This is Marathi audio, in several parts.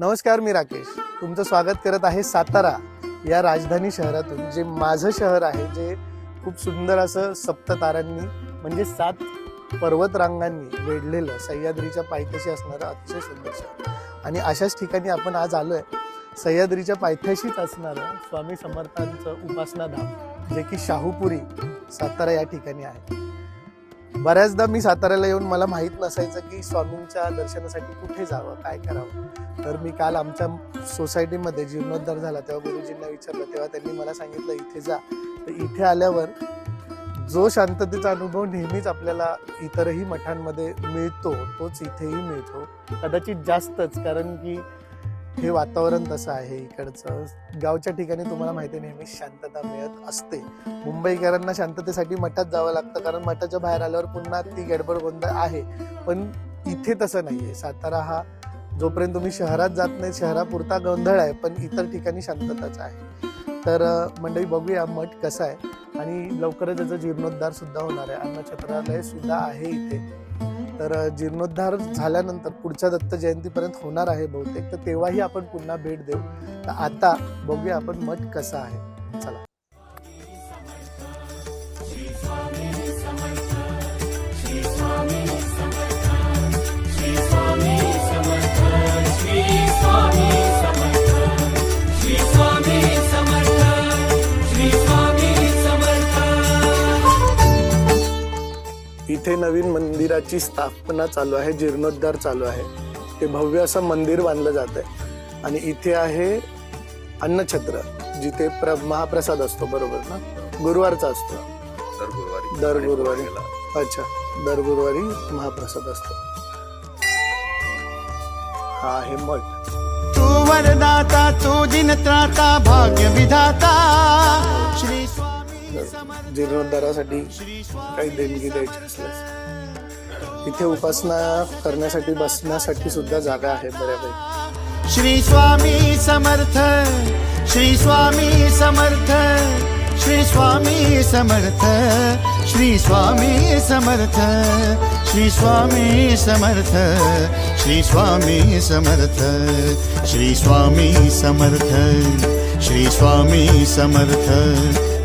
नमस्कार मी राकेश. तुमचं स्वागत करत आहे सातारा या राजधानी शहरातून जे माझं शहर आहे जे खूप सुंदर असं सप्ततारांनी म्हणजे सात पर्वतरांगांनी वेढलेलं सह्याद्रीच्या पायथ्याशी असणारं अतिशय सुंदर शहर. आणि अशाच ठिकाणी आपण आज आलो आहे सह्याद्रीच्या पायथ्याशीच असणारं स्वामी समर्थांचं उपासनाधाम जे की शाहूपुरी सातारा या ठिकाणी आहे. बऱ्याचदा मी साताऱ्याला येऊन मला माहीत नसायचं की स्वामींच्या दर्शनासाठी कुठे जावं काय करावं. तर मी काल आमच्या सोसायटीमध्ये जीर्णोद्धार झाला तेव्हा गुरुजींना विचारलं तेव्हा त्यांनी मला सांगितलं इथे जा. तर इथे आल्यावर जो शांततेचा अनुभव नेहमीच आपल्याला इतरही मठांमध्ये मिळतो तोच इथेही मिळतो. कदाचित जास्तच कारण की हे वातावरण तसं आहे इकडचं. गावच्या ठिकाणी तुम्हाला माहिती नेहमी शांतता मिळत असते. मुंबईकरांना शांततेसाठी मठात जावं लागतं कारण मठाच्या बाहेर आल्यावर पुन्हा ती गडबड गोंधळ आहे. पण इथे तसं नाही आहे सातारा हा जोपर्यंत तुम्ही शहरात जात नाही शहरापुरता गोंधळ आहे पण इतर ठिकाणी शांतताच आहे. तर मंडळी बघूया मठ कसा आहे. आणि लवकरच त्याचा जीर्णोद्धार सुद्धा होणार आहे. अन्नछत्रालय सुद्धा आहे इथे. तर जीर्णोद्धार झाल्यानंतर पुढच्या दत्त जयंतीपर्यंत होणार आहे बहुतेक. तर तेव्हाही आपण पुन्हा भेट देऊ. तर आता बघूया आपण मठ कसा आहे. चला. इथे नवीन मंदिराची स्थापना चालू आहे जीर्णोद्धार चालू आहे. ते भव्य असं मंदिर बांधलं जात आहे. आणि इथे आहे अन्नछत्र जिथे प्र महाप्रसाद असतो बरोबर ना? गुरुवारचा असतो. दर गुरुवारी. दर. अच्छा दर गुरुवारी महाप्रसाद असतो. हा आहे मठ. तू वरदाता तू दिनत्राता भाग्य विधाता श्री जीर्णोद्धारासाठी काही देणगी द्यायची असल्यास. इथे उपासना करण्यासाठी बसण्यासाठी सुद्धा जागा आहे बऱ्यापैकी. श्री स्वामी समर्थ श्री स्वामी समर्थ श्री स्वामी समर्थ श्री स्वामी समर्थ श्री स्वामी समर्थ श्री स्वामी समर्थ श्री स्वामी समर्थ श्री स्वामी समर्थ.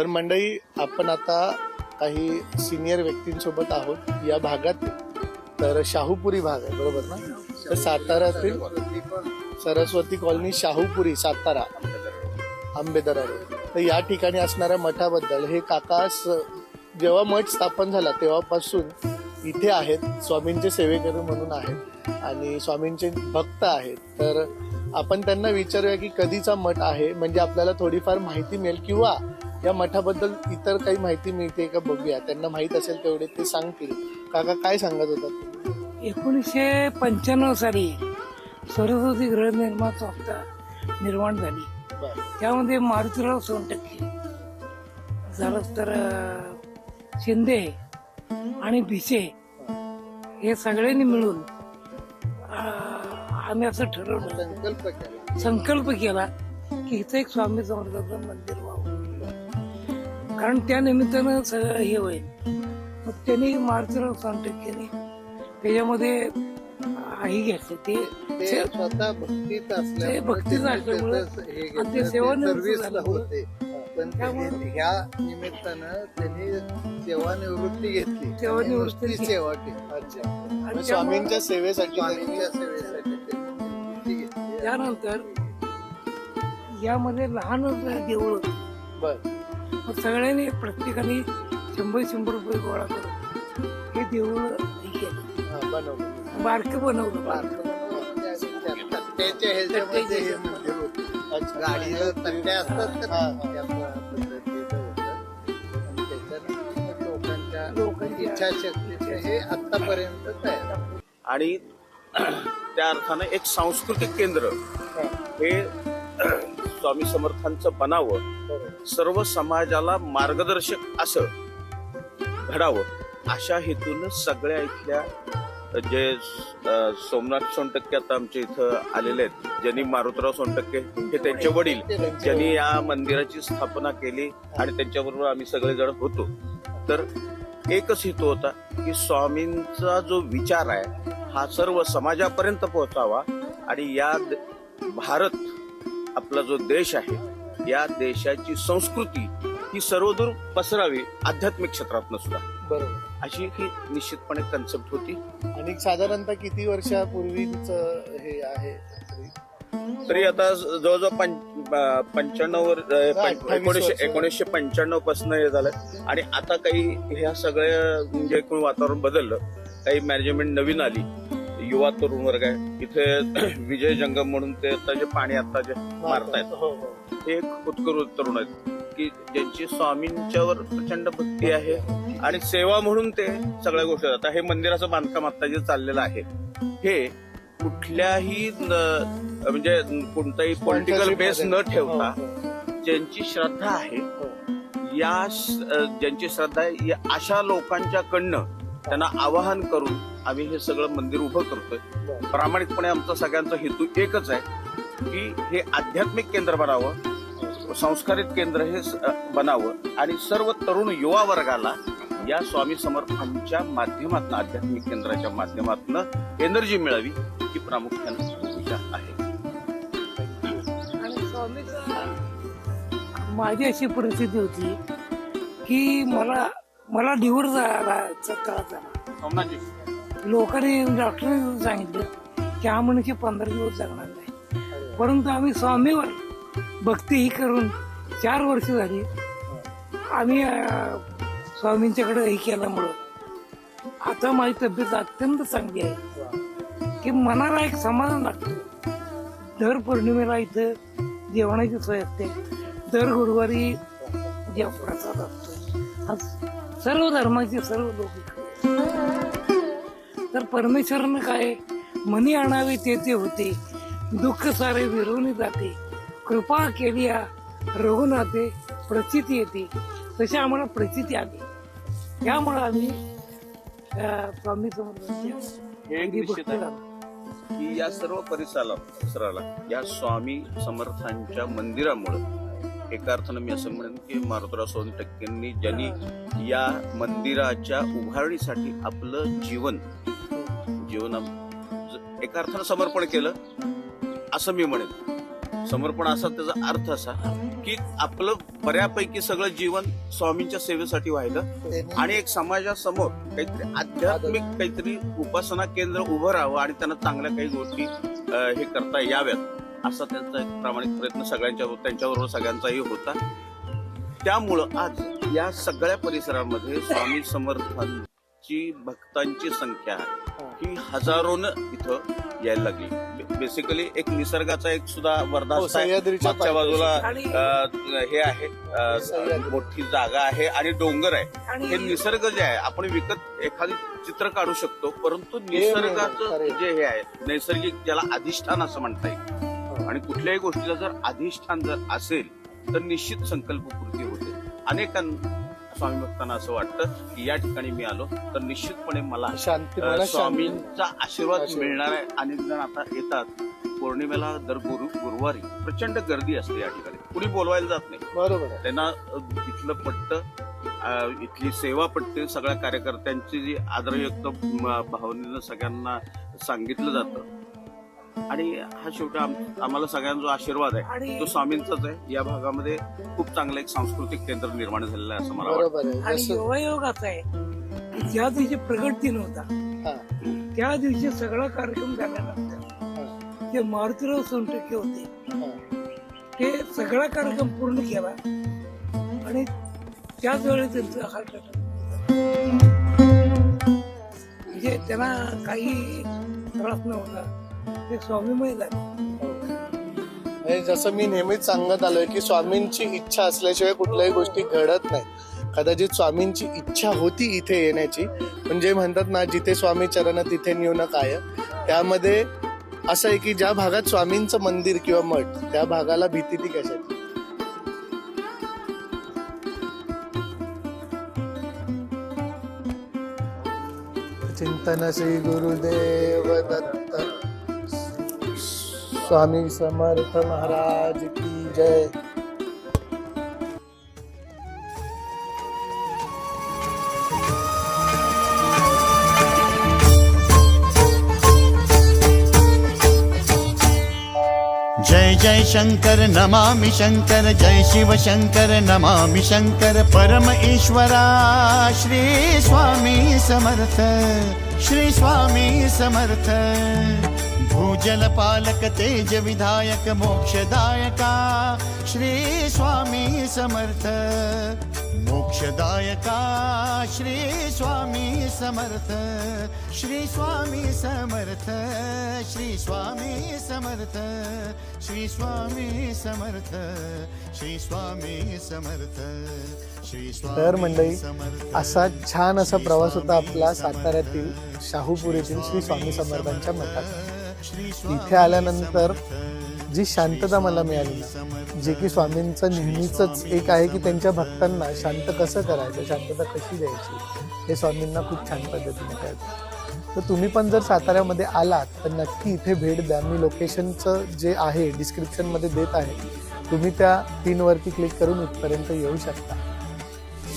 तर मंडळी आपण आता काही सिनियर व्यक्तींसोबत आहोत. या भागात तर शाहूपुरी भाग आहे बरोबर ना? तर साताऱ्यातील सरस्वती कॉलनी शाहूपुरी सातारा आंबेदरा रोड तर या ठिकाणी असणाऱ्या मठाबद्दल हे काका जेव्हा मठ स्थापन झाला तेव्हापासून इथे आहेत. स्वामींचे सेवेकरी म्हणून आहेत आणि स्वामींचे भक्त आहेत. तर आपण त्यांना विचारूया की कधीचा मठ आहे? म्हणजे आपल्याला थोडीफार माहिती मिळेल किंवा या मठाबद्दल इतर काही माहिती मिळते का बघूया. त्यांना माहीत असेल तेवढे ते सांगतील. काका काय सांगत होतात एकोणीसशे पंच्याण्णव साली सरस्वती गृहनिर्माण संस्था निर्माण झाली. त्यामध्ये मारुतीराव सोनटक्के झालंच तर शिंदे आणि भिसे हे सगळ्यांनी मिळून आम्ही असं ठरवलं. संकल्प केला. संकल्प केला की इथं एक स्वामी समर्थाचं मंदिर कारण त्या निमित्तानं सगळं हे होईल. मग त्यांनी मार्चला कॉन्टॅक्ट केले. त्याच्यामध्ये हे घेतले. ते स्वतः भक्तीत असल्या भक्तीच असल्यामुळे ते सेवा होते. पण ह्या निमित्तानं त्यांनी सेवानिवृत्ती घेतली. सेवानिवृत्ती सेवा केली. स्वामींच्या सेवेसाठी स्वामींच्या सेवेसाठी त्यानंतर यामध्ये लहान देऊळ बर. मग सगळ्यांनी प्रत्येकाने शंभर शंभर रुपये गोळा करून हे देऊळ हे केलं हा, बनवलं बारकं बनवलं बारकं ह्याच्यामध्ये हे मंदिर होतं. अच्छा. गाडीला असतात का हा? हा. त्या प- पद्धतीचं होतं. आणि त्याच्यानंतर लोकांच्या लोकांची इच्छाशक्तीचे हे आतापर्यंत आहे आणि त्या अर्थानं एक सांस्कृतिक केंद्र हे स्वामी समर्थांचं बनावं सर्व समाजाला मार्गदर्शक असं घडावं अशा हेतून सगळ्या इथल्या जे सोमनाथ सोनटक्के आता आमच्या इथं आलेले आहेत ज्यांनी मारुतराव सोनटक्के हे त्यांचे वडील ज्यांनी या मंदिराची स्थापना केली आणि त्यांच्याबरोबर आम्ही सगळेजण होतो. तर एकच हेतू होता की स्वामींचा जो विचार आहे हा सर्व समाजापर्यंत पोहोचावा आणि या भारत आपला जो देश आहे या देशाची संस्कृती ही सर्वदूर पसरावी आध्यात्मिक क्षेत्रातनं सुद्धा. बरोबर. अशी ही निश्चितपणे कन्सेप्ट होती. आणि साधारणतः किती वर्षापूर्वीच हे आहे? तरी आता जवळजवळ पंच- पंच्याण्णव वर- अं, पं- अठ्ठावीस एकोणीसशे वर्ष. एकोणीसशे पंच्याण्णवपासून हे झालं. आणि आता काही ह्या सगळ्या म्हणजे एकूण वातावरण बदललं. काही मॅनेजमेंट नवीन आली. युवा तरुण वर्ग आहे. इथे विजय जंगम म्हणून ते आता जे पाणी आता जे मारतायत. हो हो. हे एक उत्कृष्ट तरुण आहेत. की ज्यांची स्वामींच्यावर प्रचंड भक्ती आहे आणि सेवा म्हणून ते सगळ्या गोष्टी आता हे मंदिराचं बांधकाम आता जे चाललेलं आहे हे कुठल्याही म्हणजे कोणताही पॉलिटिकल बेस न ठेवता हो, ज्यांची श्रद्धा आहे हो. या ज्यांची श्रद्धा आहे या अशा लोकांच्याकडनं त्यांना आवाहन करून आम्ही हे सगळं मंदिर उभं करतोय. प्रामाणिकपणे आमचा सगळ्यांचा हेतू एकच आहे की हे आध्यात्मिक केंद्र बनावं संस्कारित केंद्र हे बनावं आणि सर्व तरुण युवा वर्गाला या स्वामी समर्थांच्या माध्यमातून आध्यात्मिक केंद्राच्या माध्यमातून एनर्जी मिळावी ही प्रामुख्याने विचार आहे. आणि स्वामीचं माझी अशी परिस्थिती होती की मला मला त्रास झाला सोमनाथजी. लोकांनी डॉक्टरने सांगितलं की हा मनुष्य पंधरा दिवस जगणार नाही. परंतु आम्ही स्वामीवर भक्ती ही करून चार वर्ष झाली आम्ही स्वामींच्याकडे हे केल्यामुळं. आता माझी तब्येत अत्यंत चांगली आहे की मनाला एक समाधान लागतं. दर पौर्णिमेला इथं जेवणाची सोय असते दर गुरुवारी जेव प्रसाद असतो सर्व धर्माचे सर्व लोक तर परमेश्वरानं काय मनी आणावे ते ते होते. दुःख सारे विरवून जाते. कृपा केली रघुनाथे प्रचिती येते. तशी आम्हाला प्रचिती आली. त्यामुळे आम्ही स्वामी झालो. की या सर्व परिसराला परिसराला या स्वामी समर्थांच्या मंदिरामुळं एका अर्थानं मी असं म्हणेन की मारुतराव सोन टक्केंनी ज्यांनी या मंदिराच्या उभारणीसाठी आपलं जीवन जीवन एका अर्थानं समर्पण केलं असं मी म्हणेन. समर्पण असा त्याचा अर्थ असा की आपलं बऱ्यापैकी सगळं जीवन स्वामींच्या सेवेसाठी व्हायलं आणि एक समाजासमोर काहीतरी आध्यात्मिक काहीतरी उपासना केंद्र उभं राहावं आणि त्यांना चांगल्या काही गोष्टी हे करता याव्यात असा त्यांचा एक प्रामाणिक प्रयत्न सगळ्यांच्या त्यांच्याबरोबर सगळ्यांचाही होता. त्यामुळं आज या सगळ्या परिसरामध्ये स्वामी समर्थन समर्थांची भक्तांची संख्या ही. हजारोनं इथं यायला लागली. बेसिकली एक निसर्गाचा एक सुद्धा हो, सह्याद्रीच्या मागच्या बाजूला अं, हे आहे. अं. मोठी जागा आहे आणि डोंगर आहे. हे निसर्ग जे आहे आपण विकत एखादी चित्र काढू शकतो परंतु हे निसर्गाचं खरंय. जे हे आहे नैसर्गिक ज्याला अधिष्ठान असं म्हणता येईल. आणि कुठल्याही गोष्टीला जर अधिष्ठान जर असेल तर निश्चित संकल्पपूर्ती होते. अनेकांना स्वामी भक्तांना असं वाटतं की या ठिकाणी मी आलो तर निश्चितपणे मला शांती अ, मला शांती. स्वामींचा आशीर्वाद आशीर्वाद. मिळणार आहे. अनेक जण आता येतात पौर्णिमेला दर गुरु गुरुवारी प्रचंड गर्दी असते या ठिकाणी. कुणी बोलवायला जात नाही. बरोबर आहे. त्यांना अ, इथलं पटतं इथली सेवा पटते सगळ्या कार्यकर्त्यांची जी आदरयुक्त म, भावनेनं सगळ्यांना सांगितलं जातं आणि हा शेवटी आम- आम्हाला सगळ्यांचा जो आशीर्वाद आहे. आणि तो स्वामींचाच आहे. या भागामध्ये खूप चांगलं एक सांस्कृतिक केंद्र निर्माण झालेलं आहे असं मला वाटतं. बरोबर आहे. आणि जसं ज्या दिवशी प्रगट दिन होता हा, त्या दिवशी सगळा कार्यक्रम झाल्यानंतर हा. जे मारुतीराव सोनटक्के होते ते सगळा कार्यक्रम पूर्ण केला आणि त्याच वेळी त्यांचं हार्ट अटॅक म्हणजे त्यांना काही त्रास नव्हता. ते स्वामीमय झाले. हे जसं मी नेहमीच सांगत आलोय की स्वामींची इच्छा असल्याशिवाय कुठल्याही गोष्टी घडत नाही. कदाचित स्वामींची इच्छा होती इथे येण्याची म्हणजे म्हणतात ना जिथे स्वामी चरण तिथे न काय. त्यामध्ये असं आहे की ज्या भागात स्वामींचं मंदिर किंवा मठ त्या भागाला भीती ती कशाची? चिंतन श्री गुरुदेव स्वामी समर्थ महाराज की जय। जय जय शंकर नमामि शंकर जय शिव शंकर नमामि शंकर परम ईश्वरा श्री स्वामी समर्थ श्री स्वामी समर्थ। भूजल पालक तेज विधायक मोक्षदायका श्री स्वामी समर्थ। मोक्षदायका श्री स्वामी समर्थ। श्री स्वामी समर्थ श्री स्वामी समर्थ। श्री स्वामी समर्थ श्री स्वामी समर्थ। श्री तर मंडळी समर्थ। असा छान असा प्रवास होता आपला साताऱ्यातील शाहूपूर येथील श्री स्वामी समर्थांच्या मठात. इथे आल्यानंतर जी शांतता मला मिळाली ना जे की स्वामींचं नेहमीच एक आहे की त्यांच्या भक्तांना शांत कसं करायचं शांतता कशी द्यायची हे स्वामींना खूप छान पद्धतीने कळतं. तर तुम्ही पण जर साताऱ्यामध्ये आलात तर नक्की इथे भेट द्या. मी लोकेशनचं जे आहे डिस्क्रिप्शनमध्ये देत आहे तुम्ही त्या पिनवरती क्लिक करून इथपर्यंत येऊ शकता.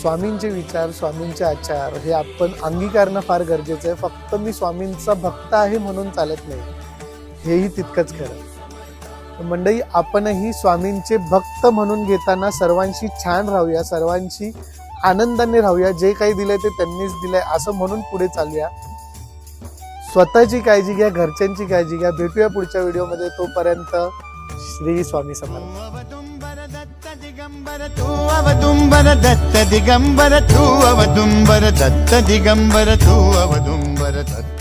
स्वामींचे विचार स्वामींचे आचार हे आपण अंगीकारणं फार गरजेचं आहे. फक्त मी स्वामींचा भक्त आहे म्हणून चालत नाही. हेही तितकंच खरं. मंडळी आपणही स्वामींचे भक्त म्हणून घेताना सर्वांशी छान राहूया सर्वांशी आनंदाने राहूया. जे काही दिलंय ते त्यांनीच दिलंय असं म्हणून पुढे चालूया. स्वतःची काळजी घ्या घरच्यांची काळजी घ्या. भेटूया पुढच्या व्हिडिओमध्ये. तोपर्यंत श्री स्वामी समर्थ. अवदुंबर दत्त दिगंबर तू अवदुंबर दत्त दिगंबर तू अवदुंबर दत्त दिगंबर तू अवदुंबर दत्त